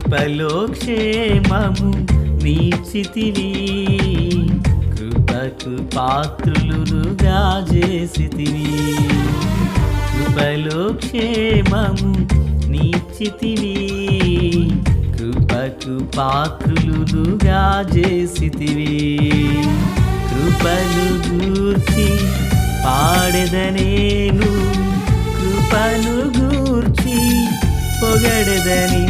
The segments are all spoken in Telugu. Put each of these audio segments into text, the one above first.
కృపలో క్షేమము నీచితివి. కృపకు పాత్రులుగా చేసితివి కృపలో క్షేమము నీచితివి. కృపకు పాత్రులుగా చేసితివి కృపలు గూర్చి పాడెదనేను. కృపను గూర్చి పొగడదని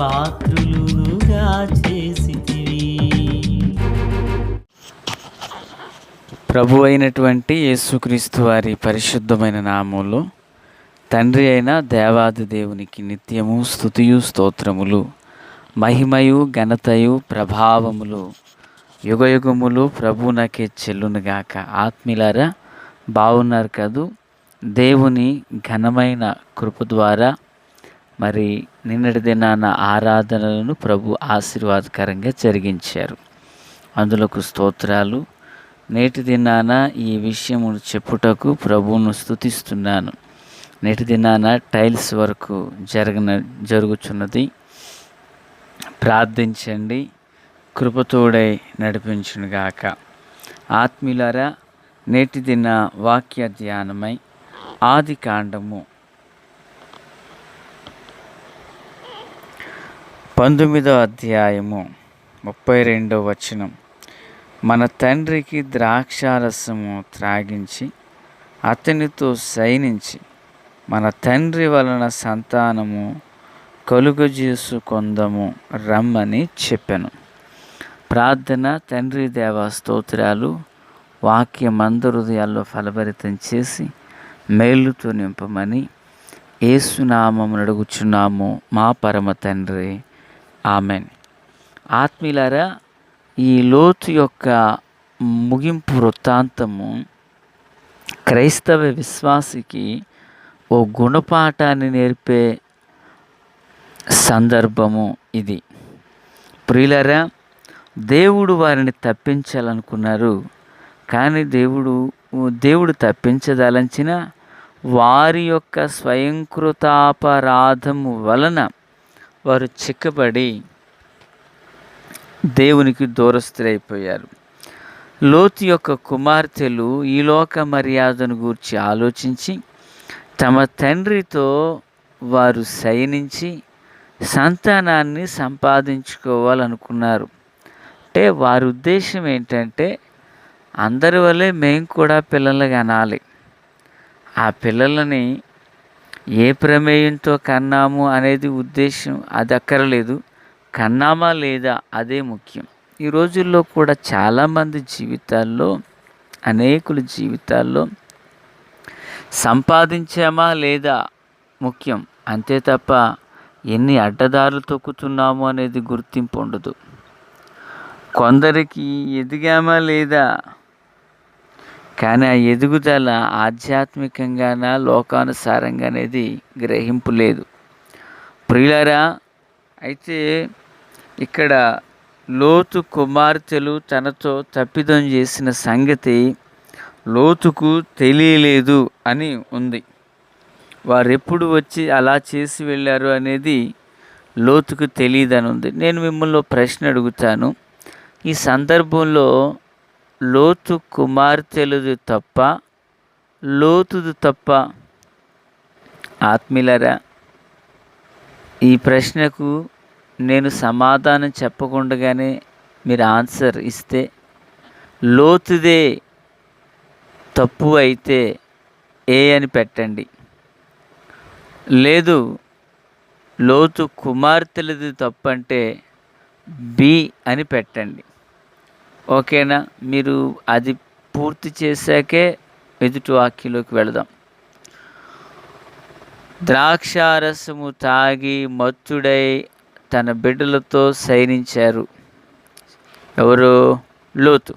పాత్రులుగా చేసితివి. ప్రభు అయినటువంటి యేసుక్రీస్తు వారి పరిశుద్ధమైన నామంలో తండ్రి అయిన దేవాది దేవునికి నిత్యము స్థుతియు స్తోత్రములు. మహిమయు ఘనతయు ప్రభావములు యుగయుగములు ప్రభునకే చెల్లునుగాక. ఆత్మీలారా బాగున్నారు కదూ? దేవుని ఘనమైన కృప ద్వారా మరి నిన్నటి దినాన ఆరాధనలను ప్రభు ఆశీర్వాదకరంగా జరిగించారు. అందులకు స్తోత్రాలు. నేటి దినాన ఈ విషయము చెప్పుటకు ప్రభువును స్థుతిస్తున్నాను నేటి దినాన టైల్స్ వరకు జరగన జరుగుచున్నది. ప్రార్థించండి. కృపతోడై నడిపించునుగాక. ఆత్మీయులారా నేటి దిన వాక్య ధ్యానమై ఆది కాండము పంతొమ్మిదో అధ్యాయము ముప్పై రెండో వచనం. మన తండ్రికి ద్రాక్షారసము త్రాగించి అతనితో శయనించి మన తండ్రి వలన సంతానము కలుగజేసుకొందము రమ్మని చెప్పాను. ప్రార్థన తండ్రి దేవ స్తోత్రాలు వాక్యమంద హృదయాల్లో ఫలభరితం చేసి మేలుతో నింపమని ఏసునామం అడుగుచున్నాము మా పరమ తండ్రి. ఆమెన్. ఆత్మీయులారా ఈ లోతు యొక్క ముగింపు వృత్తాంతము క్రైస్తవ విశ్వాసికి ఓ గుణపాఠాన్ని నేర్పే సందర్భము ఇది. ప్రియులరా దేవుడు వారిని తప్పించాలనుకున్నారు కానీ దేవుడు దేవుడు తప్పించదలంచిన వారి యొక్క స్వయంకృతాపరాధము వలన వారు చిక్కబడి దేవునికి దూరస్థులైపోయారు లోతు యొక్క కుమార్తెలు ఈ లోక మర్యాదను గూర్చి ఆలోచించి తమ తండ్రితో వారు శయనించి సంతానాన్ని సంపాదించుకోవాలనుకున్నారు. అంటే వారి ఉద్దేశం ఏంటంటే అందరి వల్లే మేము కూడా పిల్లలు కనాలి. ఆ పిల్లలని ఏ ప్రమేయంతో కన్నాము అనేది ఉద్దేశం అది అక్కరలేదు. కన్నామా లేదా అదే ముఖ్యం. ఈ రోజుల్లో కూడా చాలామంది జీవితాల్లో అనేకుల జీవితాల్లో సంపాదించామా లేదా ముఖ్యం. అంతే తప్ప ఎన్ని అడ్డదారులు తొక్కుతున్నాము అనేది గుర్తింపు ఉండదు. కొందరికి ఎదిగామా లేదా కానీ ఆ ఎదుగుదల ఆధ్యాత్మికంగానా లోకానుసారంగా అనేది గ్రహింపు లేదు. ప్రియులరా అయితే ఇక్కడ లోతు కుమార్తెలు తనతో తప్పిదం చేసిన సంగతి లోతుకు తెలియలేదు అని ఉంది. వారెప్పుడు వచ్చి అలా చేసి వెళ్ళారు అనేది లోతుకు తెలియదని ఉంది నేను మిమ్మల్ని ప్రశ్న అడుగుతాను. ఈ సందర్భంలో లోతు కుమార్తెలుది తప్ప లోతుది తప్ప ఆత్మీయులరా ఈ ప్రశ్నకు నేను సమాధానం చెప్పకుండానే మీరు ఆన్సర్ ఇస్తే లోతుదే తప్పు అయితే ఏ అని పెట్టండి. లేదు లోతు కుమార్తెలది తప్పు అంటే బి అని పెట్టండి. ఓకేనా? మీరు అది పూర్తి చేశాకే ఎదుటి వాక్యంలోకి వెళదాం. ద్రాక్షారసము తాగి మత్తుడై తన బిడ్డలతో శయనించారు. ఎవరు? లోతు.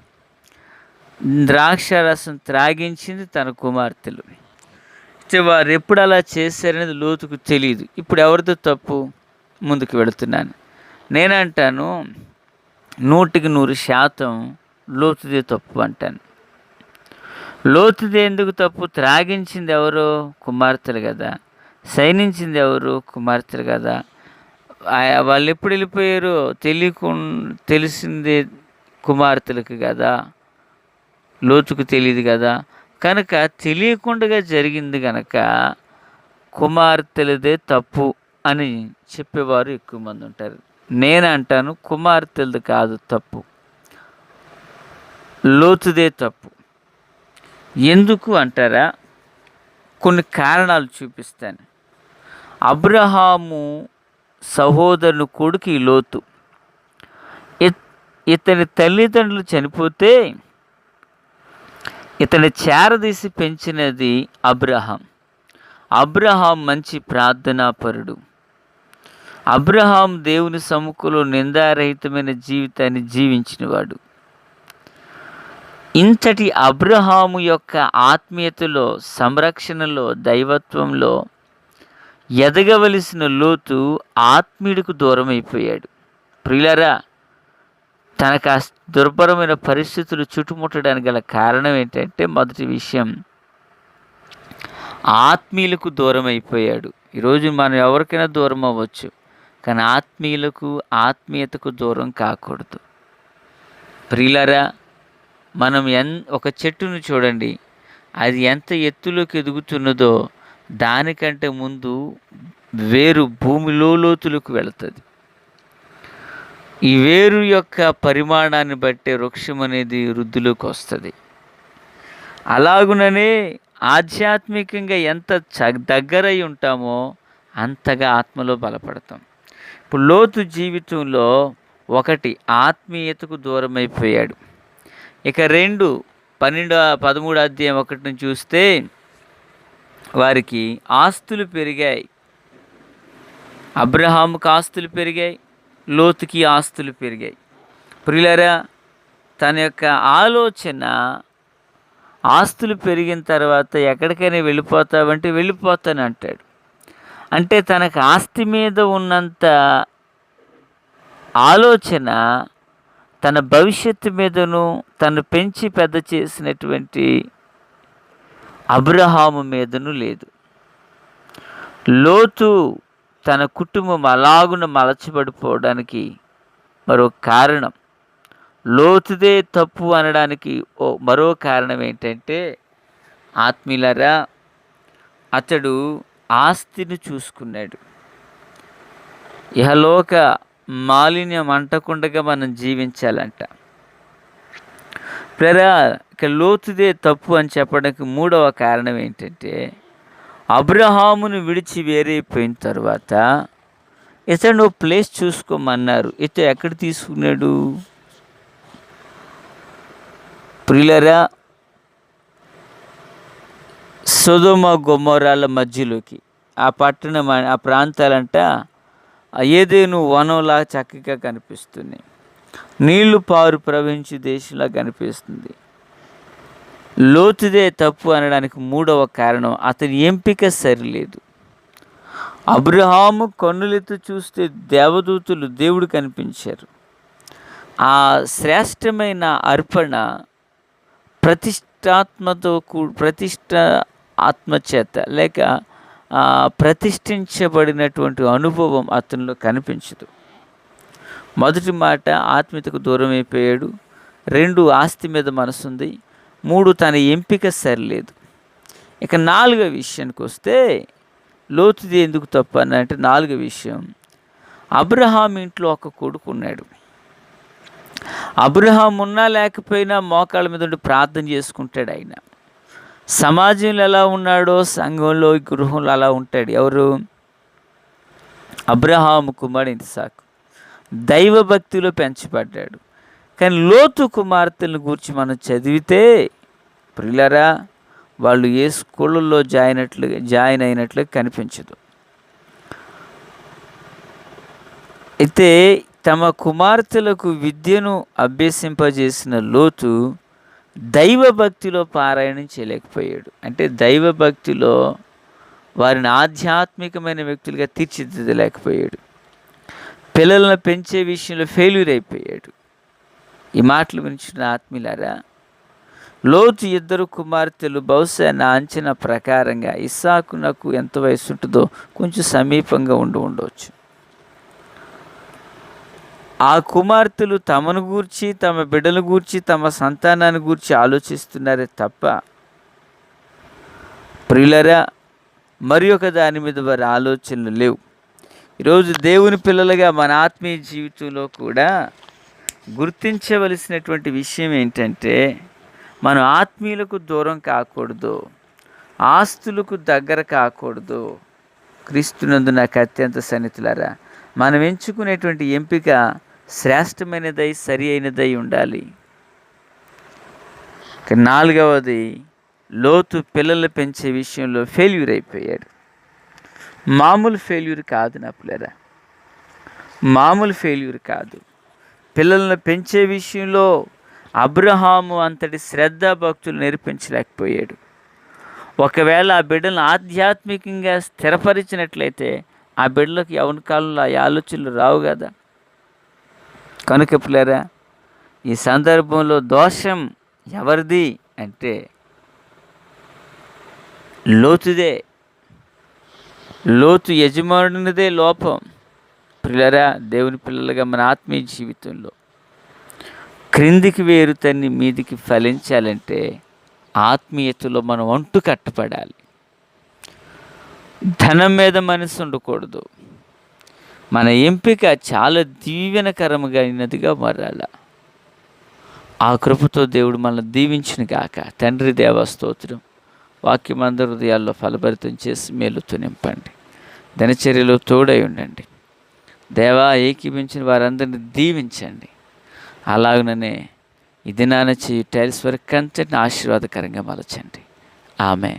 ద్రాక్షారసం త్రాగించింది తన కుమార్తెలు. అయితే వారు ఎప్పుడు అలా చేశారనేది లోతుకు తెలియదు ఇప్పుడు ఎవరితో తప్పు ముందుకు వెళుతున్నాను. నేనంటాను నూటికి నూరు శాతం లోతుదే తప్పు అంటాను. లోతుది ఎందుకు తప్పు? త్రాగించింది ఎవరు? కుమార్తెలు కదా. సైనించింది ఎవరు? కుమార్తెలు కదా. వాళ్ళు ఎప్పుడు వెళ్ళిపోయారు? తెలియకు తెలిసింది కుమార్తెలకు కదా. లోతుకు తెలియదు కదా. కనుక తెలియకుండా జరిగింది కనుక కుమార్తెలదే తప్పు అని చెప్పేవారు ఎక్కువ మంది ఉంటారు. నేను అంటాను కుమార్తెలది కాదు తప్పు. లోతుదే తప్పు. ఎందుకు అంటారా? కొన్ని కారణాలు చూపిస్తాను. అబ్రహాము సహోదరుని కొడుకు ఈ లోతు. ఇతని తల్లిదండ్రులు చనిపోతే ఇతని చేరదీసి పెంచినది అబ్రహాం. అబ్రహాం మంచి ప్రార్థనాపరుడు. అబ్రహాం దేవుని సముఖంలో నిందారహితమైన జీవితాన్ని జీవించినవాడు. ఇంతటి అబ్రహాము యొక్క ఆత్మీయతలో సంరక్షణలో దైవత్వంలో ఎదగవలసిన లోతు ఆత్మీయుడికి దూరం అయిపోయాడు ప్రియులరా తనకు ఆ దుర్భరమైన పరిస్థితులు చుట్టుముట్టడానికి గల కారణం ఏంటంటే మొదటి విషయం ఆత్మీయులకు దూరం అయిపోయాడు ఈరోజు మనం ఎవరికైనా దూరం అవ్వచ్చు కానీ ఆత్మీయులకు ఆత్మీయతకు దూరం కాకూడదు. ప్రియులరా మనం ఎన్ ఒక చెట్టును చూడండి. అది ఎంత ఎత్తులోకి ఎదుగుతున్నదో దానికంటే ముందు వేరు భూమిలో లోతులకు వెళుతుంది. ఈ వేరు యొక్క పరిమాణాన్ని బట్టే వృక్షం అనేది వృద్ధిలోకి వస్తుంది. అలాగుననే ఆధ్యాత్మికంగా ఎంత చ దగ్గరై ఉంటామో అంతగా ఆత్మలో బలపడతాం. ఇప్పుడు లోతు జీవితంలో ఒకటి ఆత్మీయతకు దూరమైపోయాడు. ఇక రెండు పన్నెండు పదమూడు అధ్యాయం ఒకటిని చూస్తే వారికి ఆస్తులు పెరిగాయి. అబ్రహాముకు ఆస్తులు పెరిగాయి లోతుకి ఆస్తులు పెరిగాయి. ప్రియులరా తన యొక్క ఆలోచన ఆస్తులు పెరిగిన తర్వాత ఎక్కడికైనా వెళ్ళిపోతావంటే వెళ్ళిపోతాను అంటాడు అంటే తనకు ఆస్తి మీద ఉన్నంత ఆలోచన తన భవిష్యత్తు మీదను తను పెంచి పెద్ద చేసినటువంటి అబ్రహాము మీదను లేదు. లోతు తన కుటుంబం అలాగున మలచబడిపోవడానికి మరో కారణం. లోతుదే తప్పు అనడానికి ఓ మరో కారణం ఏంటంటే ఆత్మీయులరా అతడు ఆస్తిని చూసుకున్నాడు. ఇహలోక మాలిన్యం అంటకుండగా మనం జీవించాలంట. ప్రేరా ఇక లోతుదే తప్పు అని చెప్పడానికి మూడవ కారణం ఏంటంటే అబ్రహామును విడిచి వేరైపోయిన తర్వాత ఇతను ఓ ప్లేస్ చూసుకోమన్నారు. ఇతను ఎక్కడ తీసుకున్నాడు? ప్రియులరా సుధుమ గొమ్మరాల మధ్యలోకి. ఆ పట్టణం ఆ ప్రాంతాలంట ఏదేను వనంలా చక్కగా కనిపిస్తుంది. నీళ్ళు పారు ప్రవహించి దేశంలా కనిపిస్తుంది. లోతుదే తప్పు అనడానికి మూడవ కారణం అతని ఎంపిక సరిలేదు. అబ్రహాము కన్నులెత్తు చూస్తే దేవదూతులు దేవుడు కనిపించారు. ఆ శ్రేష్టమైన అర్పణ ప్రతిష్టాత్మతో కూ ప్రతిష్ట ఆత్మచేత లేక ప్రతిష్ఠించబడినటువంటి అనుభవం అతనిలో కనిపించదు. మొదటి మాట ఆత్మీయతకు దూరం అయిపోయాడు. రెండు ఆస్తి మీద మనసుంది. మూడు తన ఎంపిక సరిలేదు. ఇక నాలుగో విషయానికి వస్తే లోతుది ఎందుకు తప్పు అని అంటే నాలుగో విషయం అబ్రహాం ఇంట్లో ఒక కొడుకు ఉన్నాడు. అబ్రహాం ఉన్నా లేకపోయినా మోకాళ్ళ మీద ఉండి ప్రార్థన చేసుకుంటాడు ఆయన. సమాజంలో ఎలా ఉన్నాడో సంఘంలో గృహంలో అలా ఉంటాడు. ఎవరు? అబ్రహాము కుమారుడు ఇసాకు దైవభక్తిలో పెంచబడ్డాడు. కానీ లోతు కుమార్తెలను గురించి మనం చదివితే ప్రిలరా వాళ్ళు ఏ స్కూళ్ళల్లో జాయిన్ అయినట్లు జాయిన్ అయినట్లు కనిపించదు. అయితే తమ కుమార్తెలకు విద్యను అభ్యసింపజేసిన లోతు దైవభక్తిలో పారాయణం చేయలేకపోయాడు. అంటే దైవభక్తిలో వారిని ఆధ్యాత్మికమైన వ్యక్తులుగా తీర్చిదిద్దలేకపోయాడు. పిల్లలను పెంచే విషయంలో ఫెయిల్యూర్ అయిపోయాడు. ఈ మాటలు వినిచిన ఆత్మీయులారా లోతు ఇద్దరు కుమార్తెలు బహుశా నా అంచనా ప్రకారంగా ఇస్సాకు నాకు ఎంత వయసు ఉంటుందో కొంచెం సమీపంగా ఉండి ఉండవచ్చు ఆ కుమార్తెలు తమను గూర్చి తమ బిడ్డల గూర్చి తమ సంతానాన్ని గూర్చి ఆలోచిస్తున్నారే తప్ప ప్రియులరా మరి ఒక దాని మీద వారి ఆలోచనలు లేవు. ఈరోజు దేవుని పిల్లలుగా మన ఆత్మీయ జీవితంలో కూడా గుర్తించవలసినటువంటి విషయం ఏంటంటే మనం ఆత్మీయులకు దూరం కాకూడదు ఆస్తులకు దగ్గర కాకూడదు. క్రీస్తునందు నాకు అత్యంత సన్నిహితులారా మనం ఎంచుకునేటువంటి ఎంపిక శ్రేష్టమైనదై సరి అయినదై ఉండాలి నాలుగవది లోతు పిల్లలు పెంచే విషయంలో ఫెయిల్యూర్ అయిపోయాడు. మామూలు ఫెయిల్యూర్ కాదు నా పిల్లరా. మామూలు ఫెయిల్యూర్ కాదు. పిల్లలను పెంచే విషయంలో అబ్రహాము అంతటి శ్రద్ధ భక్తులు నేర్పించలేకపోయాడు. ఒకవేళ ఆ బిడ్డలను ఆధ్యాత్మికంగా స్థిరపరిచినట్లయితే ఆ బిడ్డలకు యవన కాలంలో ఆ ఆలోచనలు రావు కదా. కనుక పిల్లరా ఈ సందర్భంలో దోషం ఎవరిది అంటే లోతుదే. లోతు యజమానునిదే లోపం. పిల్లరా దేవుని పిల్లలుగా మన ఆత్మీయ జీవితంలో క్రిందికి వేరు తన్ని మీదికి ఫలించాలంటే ఆత్మీయతలో మనం అంటు కట్టపడాలి ధనం మీద మనసు ఉండకూడదు. మన ఎంపిక చాలా దీవెనకరముగా అయినదిగా మారాల. ఆ కృపతో దేవుడు మనల్ని దీవించిన గాక. తండ్రి దేవస్తోత్రం వాక్యం అందరి హృదయాల్లో ఫలభరితం చేసి మేలుతో నింపండి. దినచర్యలో తోడై ఉండండి. దేవా ఏకీభించిన వారందరిని దీవించండి. అలాగనే ఇది నాన్న చేయి టైల్స్ వరకు అంతటిని ఆశీర్వాదకరంగా మలచండి. ఆమె